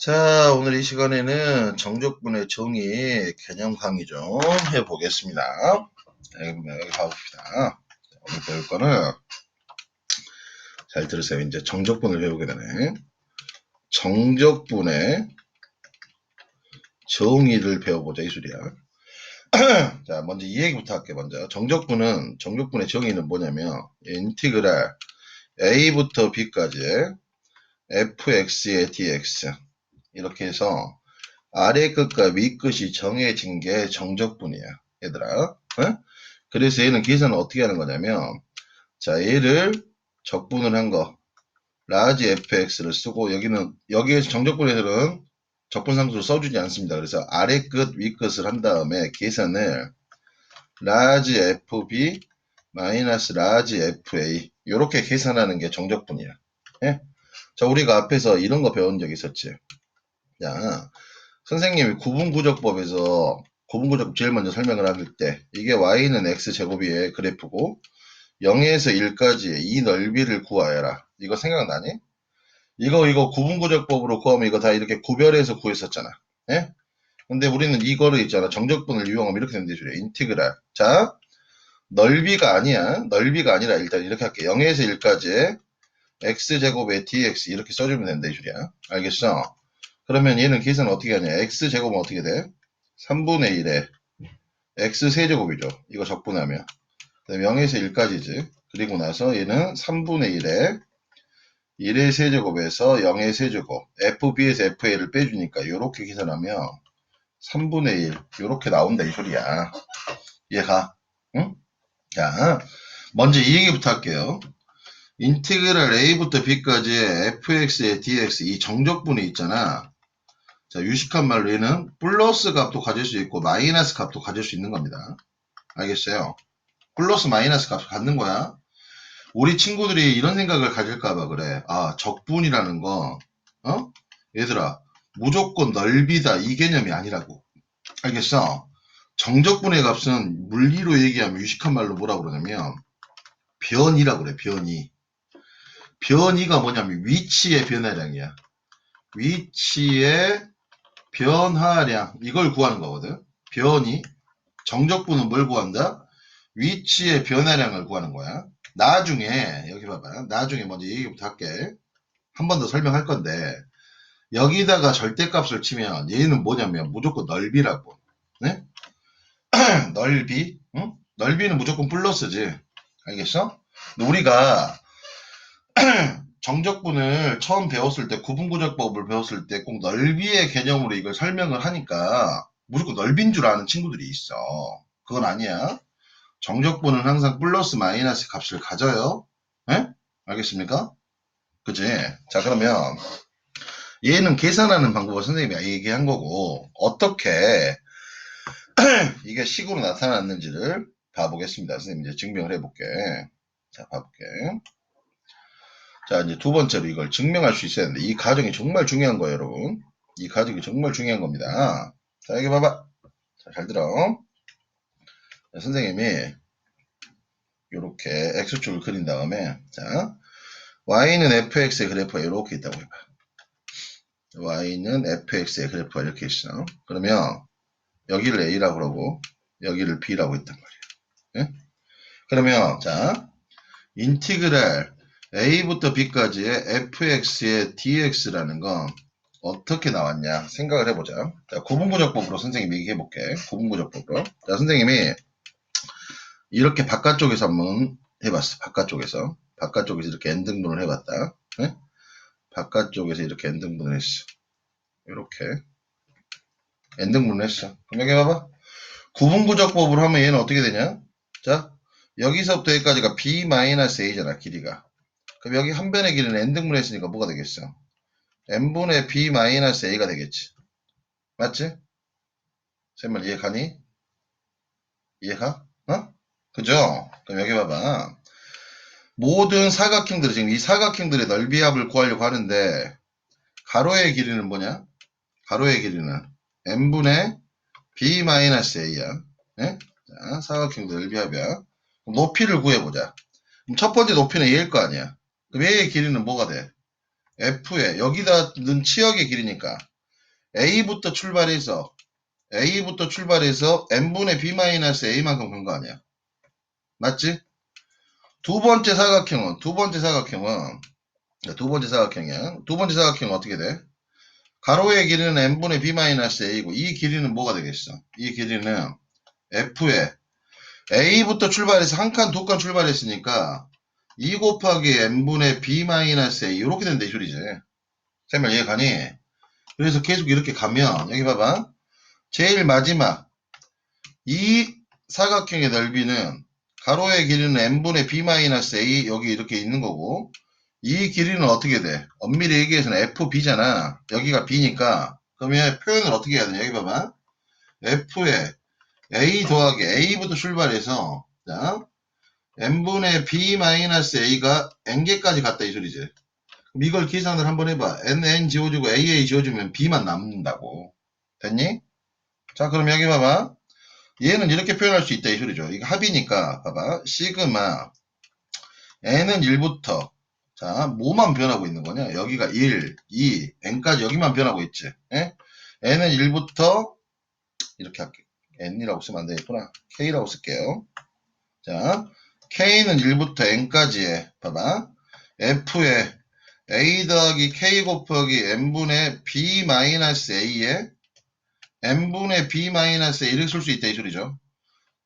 자, 오늘 이 시간에는 정적분의 정의 개념 강의 좀 해보겠습니다. 자, 여기, 여기 봐봅시다. 자, 오늘 배울 거는 잘 들으세요. 이제 정적분을 배우게 되네. 정적분의 정의를 배워보자 이 소리야. 자, 먼저 이 얘기부터 할게 먼저. 정적분은 정적분의 정의는 뭐냐면 인티그랄 a부터 b까지의 fx의 dx 이렇게 해서 아래 끝과 위 끝이 정해진 게 정적분이야. 얘들아. 어? 그래서 얘는 계산을 어떻게 하는 거냐면 자 얘를 적분을 한 거 라지 fx를 쓰고 여기는 여기에서 정적분에서는 적분상수를 써주지 않습니다. 그래서 아래 끝, 위 끝을 한 다음에 계산을 라지 fb 마이너스 라지 fa 이렇게 계산하는 게 정적분이야. 예? 자 우리가 앞에서 이런 거 배운 적 있었지. 자, 선생님이 구분구적법에서 구분구적 제일 먼저 설명을 할때 이게 y는 x제곱의 그래프고 0에서 1까지 이 넓이를 구하여라. 이거 생각나니? 이거 이거 구분구적법으로 구하면 이거 다 이렇게 구별해서 구했었잖아. 예? 근데 우리는 이거를 있잖아. 정적분을 이용하면 이렇게 된대 줄이야. 인티그랄. 자, 넓이가 아니야. 넓이가 아니라 일단 이렇게 할게. 0에서 1까지 x제곱의 dx 이렇게 써주면 된다 이 줄이야. 알겠어? 그러면 얘는 계산 어떻게 하냐? x제곱은 어떻게 돼? 3분의 1에 x세제곱이죠. 이거 적분하면. 그다음에 0에서 1까지지. 그리고 나서 얘는 3분의 1에 1의 세제곱에서 0의 세제곱 fb에서 fa를 빼주니까 이렇게 계산하면 3분의 1 이렇게 나온다 이 소리야. 이해가? 응? 자, 먼저 이 얘기부터 할게요. 인티그랄 a부터 b까지의 fx의 dx 이 정적분이 있잖아. 자, 유식한 말로 얘는 플러스 값도 가질 수 있고 마이너스 값도 가질 수 있는 겁니다. 알겠어요? 플러스 마이너스 값을 갖는 거야. 우리 친구들이 이런 생각을 가질까봐 그래. 아, 적분이라는 거, 어? 얘들아, 무조건 넓이다 이 개념이 아니라고. 알겠어? 정적분의 값은 물리로 얘기하면 유식한 말로 뭐라 그러냐면 변이라고 그래, 변이. 변이가 뭐냐면 위치의 변화량이야. 위치의 변화량 이걸 구하는 거거든. 변이 정적분은 뭘 구한다? 위치의 변화량을 구하는 거야. 나중에 여기 봐봐. 나중에 먼저 얘기부터 할게. 한 번 더 설명할 건데 여기다가 절대값을 치면 얘는 뭐냐면 무조건 넓이라고. 네? 넓이. 응? 넓이는 무조건 플러스지. 알겠어? 우리가 정적분을 처음 배웠을 때 구분구적법을 배웠을 때 꼭 넓이의 개념으로 이걸 설명을 하니까 무조건 넓인 줄 아는 친구들이 있어. 그건 아니야. 정적분은 항상 플러스 마이너스 값을 가져요. 예? 알겠습니까? 그지? 자 그러면 얘는 계산하는 방법을 선생님이 얘기한 거고 어떻게 이게 식으로 나타났는지를 봐보겠습니다. 선생님 이제 증명을 해볼게. 자 봐볼게. 자, 이제 두 번째로 이걸 증명할 수 있어야 되는데, 이 과정이 정말 중요한 거예요, 여러분. 이 과정이 정말 중요한 겁니다. 자, 여기 봐봐. 자, 잘 들어. 자, 선생님이, 요렇게 X축을 그린 다음에, 자, Y는 fx의 그래프가 이렇게 있다고 해봐. Y는 fx의 그래프가 이렇게 있어. 그러면, 여기를 A라고 그러고, 여기를 B라고 했단 말이야. 예? 그러면, 자, 인티그랄 a부터 b까지의 fx의 dx라는 건 어떻게 나왔냐 생각을 해보자. 자, 구분구적법으로 선생님이 얘기해볼게. 구분구적법으로. 자, 선생님이 이렇게 바깥쪽에서 한번 해봤어. 바깥쪽에서. 바깥쪽에서 이렇게 n등분을 해봤다. 네? 바깥쪽에서 이렇게 n등분을 했어. 이렇게. n등분을 했어. 그럼 여기 봐봐. 구분구적법으로 하면 얘는 어떻게 되냐? 자, 여기서부터 여기까지가 b-a잖아, 길이가. 그럼 여기 한 변의 길이는 n등분 했으니까 뭐가 되겠어? n분의 b-a가 되겠지. 맞지? 쌤말 이해 가니? 이해가? 어? 그죠? 그럼 여기 봐봐. 모든 사각형들이 지금 이 사각형들의 넓이 합을 구하려고 하는데 가로의 길이는 뭐냐? 가로의 길이는 n분의 b-a야. 네? 자, 사각형들 넓이 합이야. 높이를 구해보자. 첫 번째 높이는 얘일 거 아니야. 얘의 길이는 뭐가 돼? F에 여기다 넣은 치역의 길이니까 A부터 출발해서 A부터 출발해서 n분의 B-A만큼 간거 아니야. 맞지? 두 번째 사각형은 두 번째 사각형은 자, 두 번째 사각형이야. 두 번째 사각형은 어떻게 돼? 가로의 길이는 n분의 b-a이고 이 길이는 뭐가 되겠어? 이 길이는 f에 a부터 출발해서 한 칸, 두 칸 출발했으니까 2 곱하기 n분의 b-a 이렇게 된다 이 소리지. 쌤을 이해 가니? 그래서 계속 이렇게 가면 여기 봐봐. 제일 마지막 이 사각형의 넓이는 가로의 길이는 n분의 b-a 여기 이렇게 있는 거고 이 길이는 어떻게 돼? 엄밀히 얘기해서는 FB잖아. 여기가 B니까. 그러면 표현을 어떻게 해야 되냐? 여기 봐봐. F에 A 더하기 A부터 출발해서, 자, n분의 B-A가 n개까지 갔다 이 소리지. 그럼 이걸 계산을 한번 해봐. n, n 지워주고 a, a 지워주면 b만 남는다고. 됐니? 자, 그럼 여기 봐봐. 얘는 이렇게 표현할 수 있다 이 소리죠. 이거 합이니까, 봐봐. 시그마, n은 1부터, 자, 뭐만 변하고 있는 거냐? 여기가 1, 2, n까지 여기만 변하고 있지. 예? n은 1부터 이렇게 할게요. n이라고 쓰면 안 되겠구나. k라고 쓸게요. 자, k는 1부터 n까지에 봐봐. f에 a 더하기 k 곱하기 n분의 b 마이너스 a에 n분의 b 마이너스 a 이렇게 쓸수 있다 이 소리죠.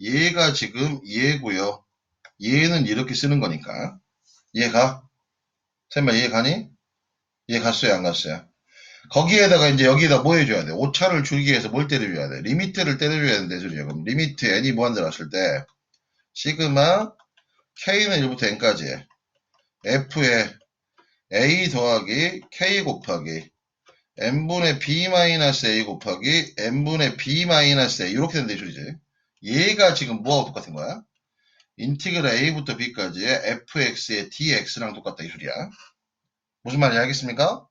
얘가 지금 얘고요. 얘는 이렇게 쓰는 거니까. 얘가 쌤말 이해 가니? 이해 갔어요, 안 갔어요? 거기에다가 이제 여기에다 뭐 해줘야 돼? 오차를 줄이기 위해서 뭘 때려줘야 돼? 리미트를 때려줘야 된다, 소리죠. 그럼 리미트 n이 무한대 왔을 때, 시그마 k는 1부터 n까지 f에 a 더하기 k 곱하기 n분의 b 마이너스 a 곱하기 n분의 b 마이너스 a 이렇게 된다, 이 소리지. 얘가 지금 뭐하고 똑같은 거야? 인티그랄 a부터 b까지의 fx의 dx랑 똑같다 이 소리야. 무슨 말인지 알겠습니까?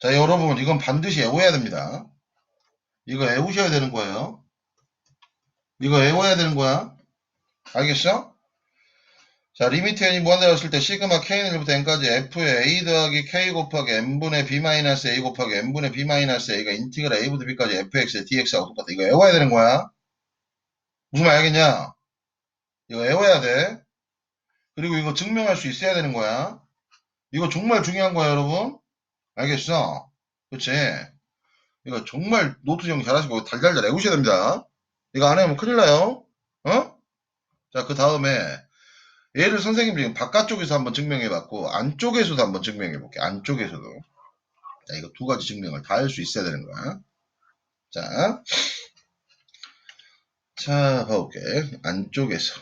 자 여러분 이건 반드시 외워야 됩니다. 이거 외우셔야 되는 거예요. 이거 외워야 되는 거야. 알겠어? 자 리미트 n이 무한대였을 때 시그마 k는 1부터 n까지 f의 a 더하기 k 곱하기 n분의 b 마이너스 a 곱하기 n분의 b 마이너스 a가 인티그랄 a부터 b까지 fx의 dx하고 똑같다. 이거 외워야 되는 거야. 무슨 말 알겠냐? 이거 외워야 돼. 그리고 이거 증명할 수 있어야 되는 거야. 이거 정말 중요한 거야, 여러분. 알겠어? 그치? 이거 정말 노트 정리 잘하시고 달달달 외우셔야 됩니다. 이거 안 해면 큰일 나요. 어? 자, 그 다음에 얘를 선생님 지금 바깥쪽에서 한번 증명해 봤고 안쪽에서도 한번 증명해 볼게. 안쪽에서도. 자, 이거 두 가지 증명을 다 할 수 있어야 되는 거야. 자. 자, 봐볼게. 안쪽에서.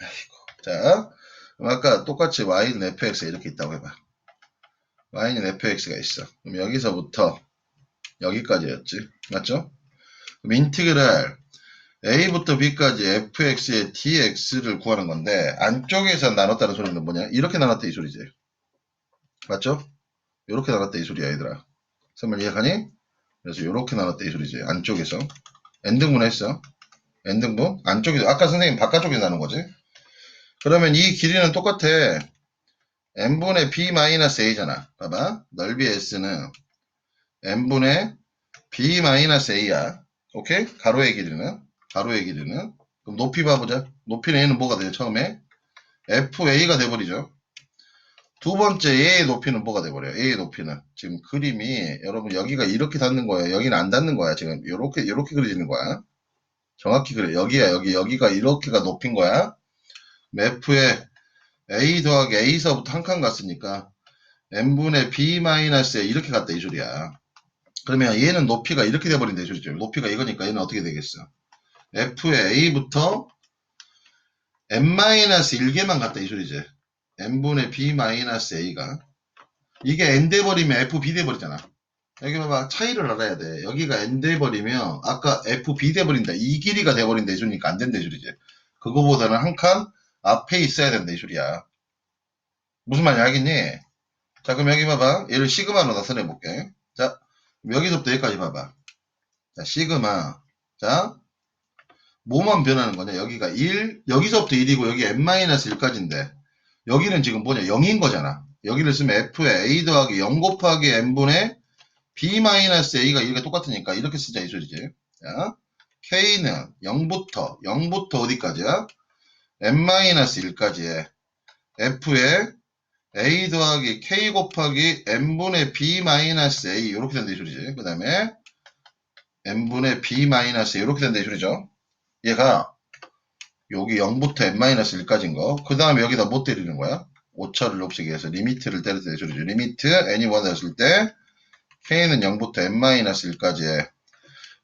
아이고. 자, 아까 똑같이 y는 fx가 이렇게 있다고 해봐. y는 fx가 있어. 그럼 여기서부터 여기까지였지. 맞죠? 그럼 인티그랄 a부터 b까지 fx의 dx를 구하는 건데 안쪽에서 나눴다는 소리는 뭐냐? 이렇게 나눴다 이 소리지. 맞죠? 이렇게 나눴다 이 소리야 얘들아. 선물 이해가니? 그래서 이렇게 나눴다 이 소리지. 안쪽에서. n등분 했어. n등분? 안쪽에서 아까 선생님 바깥쪽에서 나눈 거지. 그러면 이 길이는 똑같아. n분의 b-a잖아. 봐봐. 넓이 s는 n분의 b-a야. 오케이? 가로의 길이는. 가로의 길이는. 그럼 높이 봐보자. 높이는 a는 뭐가 돼요? 처음에? fa가 돼버리죠. 두 번째 a의 높이는 뭐가 돼버려요? a의 높이는. 지금 그림이 여러분 여기가 이렇게 닿는 거예요. 여기는 안 닿는 거야. 지금 이렇게 이렇게 그려지는 거야. 정확히 그래. 여기야 여기 여기가 이렇게가 높인 거야. f에 a 더하기 a서부터 한 칸 갔으니까 n분의 b-에 이렇게 갔다 이 소리야. 그러면 얘는 높이가 이렇게 돼버린다 이 소리죠. 높이가 이거니까 얘는 어떻게 되겠어? F의 a부터 n-1개만 갔다 이 소리지. n분의 b-a가 이게 n 돼버리면 fb 돼버리잖아. 여기 봐봐 차이를 알아야 돼. 여기가 n 돼버리면 아까 fb 돼버린다. 이 길이가 돼버린다 이 소리니까 안 된다 이 소리지. 그거보다는 한 칸 앞에 있어야 된다 이 소리야. 무슨 말인지 알겠니? 자 그럼 여기 봐봐. 얘를 시그마로 나타내 볼게. 자 여기서부터 여기까지 봐봐. 자 시그마. 자 뭐만 변하는 거냐? 여기가 1, 여기서부터 1이고 여기 n-1까지인데 여기는 지금 뭐냐? 0인 거잖아. 여기를 쓰면 f의 a 더하기 0 곱하기 n분의 b 마이너스 a가 이게 똑같으니까 이렇게 쓰자 이 소리지. 자, k는 0부터 0부터 어디까지야? n 마이너스 1까지에 f의 a 더하기 k 곱하기 n분의 b 마이너스 a 이렇게 된다 이 소리지. 그 다음에 n분의 b 마이너스 a 이렇게 된다 이 소리죠. 얘가 여기 0부터 n 마이너스 1까지인 거. 그 다음에 여기다 못 때리는 거야? 오차를 없애기 위해서 리미트를 때렸다 이 소리죠. 리미트 n이 1이었을 때 k는 0부터 n 마이너스 1까지에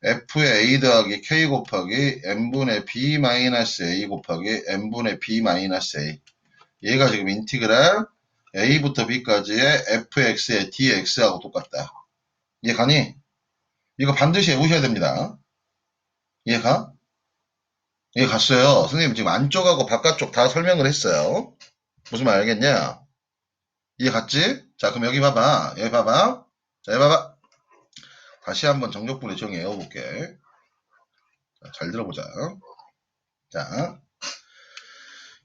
f의 a 더하기 k 곱하기 n분의 b 마이너스 a 곱하기 n분의 b 마이너스 a 얘가 지금 인티그랄 a부터 b까지의 fx의 dx하고 똑같다. 이해 가니? 이거 반드시 외우셔야 됩니다. 이해가? 이해 갔어요. 선생님 지금 안쪽하고 바깥쪽 다 설명을 했어요. 무슨 말 알겠냐? 이해 갔지? 자 그럼 여기 봐봐. 여기 봐봐. 자 여기 봐봐. 다시 한번 정적분의 정의 외워볼게. 자, 잘 들어보자. 자,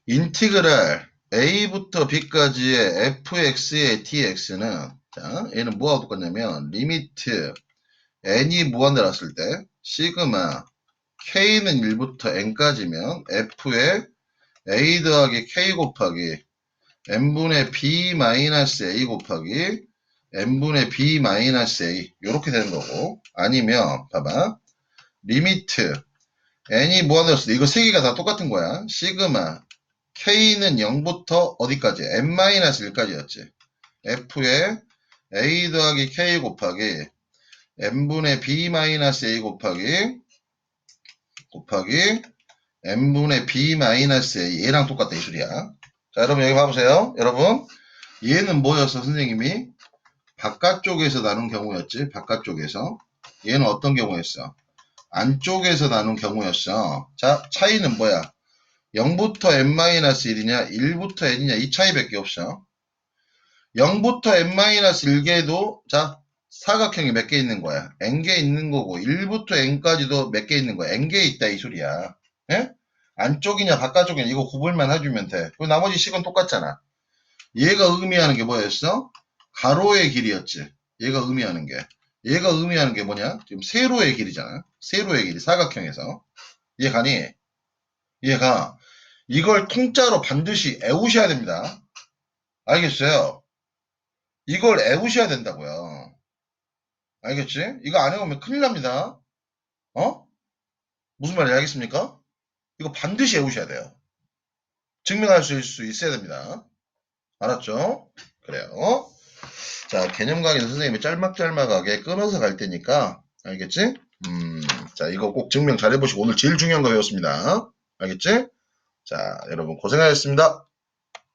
인티그랄 a부터 b까지의 fx의 dx는 자, 얘는 뭐하고 똑같냐면 리미트 n이 무한대랐을 때 시그마 k는 1부터 n까지면 f의 a 더하기 k 곱하기 n분의 b 마이너스 a 곱하기 n분의 b 마이너스 a. 이렇게 되는 거고. 아니면 봐봐. 리미트. N이 때 이거 세 개가 다 똑같은 거야. 시그마. K는 0부터 어디까지? N 마이너스 1까지였지. F의 a 더하기 k 곱하기 n분의 b 마이너스 a 곱하기 곱하기 n분의 b 마이너스 a 얘랑 똑같다 이 소리야. 자 여러분 여기 봐보세요. 여러분 얘는 뭐였어 선생님이? 바깥쪽에서 나눈 경우였지 바깥쪽에서. 얘는 어떤 경우였어? 안쪽에서 나눈 경우였어. 자 차이는 뭐야? 0부터 n-1이냐 1부터 n이냐 이 차이밖에 없어. 0부터 n-1개도 자 사각형이 몇 개 있는 거야 n개 있는 거고 1부터 n까지도 몇 개 있는 거야 n개 있다 이 소리야 예? 안쪽이냐 바깥쪽이냐 이거 구분만 해주면 돼 그리고 나머지 식은 똑같잖아 얘가 의미하는 게 뭐였어? 가로의 길이였지 얘가 의미하는 게 얘가 의미하는 게 뭐냐? 지금 세로의 길이잖아 세로의 길이 사각형에서 이해 가니? 이해가 이걸 통짜로 반드시 애우셔야 됩니다. 알겠어요? 이걸 애우셔야 된다고요. 알겠지? 이거 안 외우면 큰일 납니다. 어? 무슨 말인지 알겠습니까? 이거 반드시 외우셔야 돼요. 증명할 수 있어야 됩니다. 알았죠? 그래요. 자, 개념 강의는 선생님이 짤막짤막하게 끊어서 갈 테니까, 알겠지? 음, 자, 이거 꼭 증명 잘 해보시고, 오늘 제일 중요한 거 배웠습니다. 알겠지? 자, 여러분 고생하셨습니다.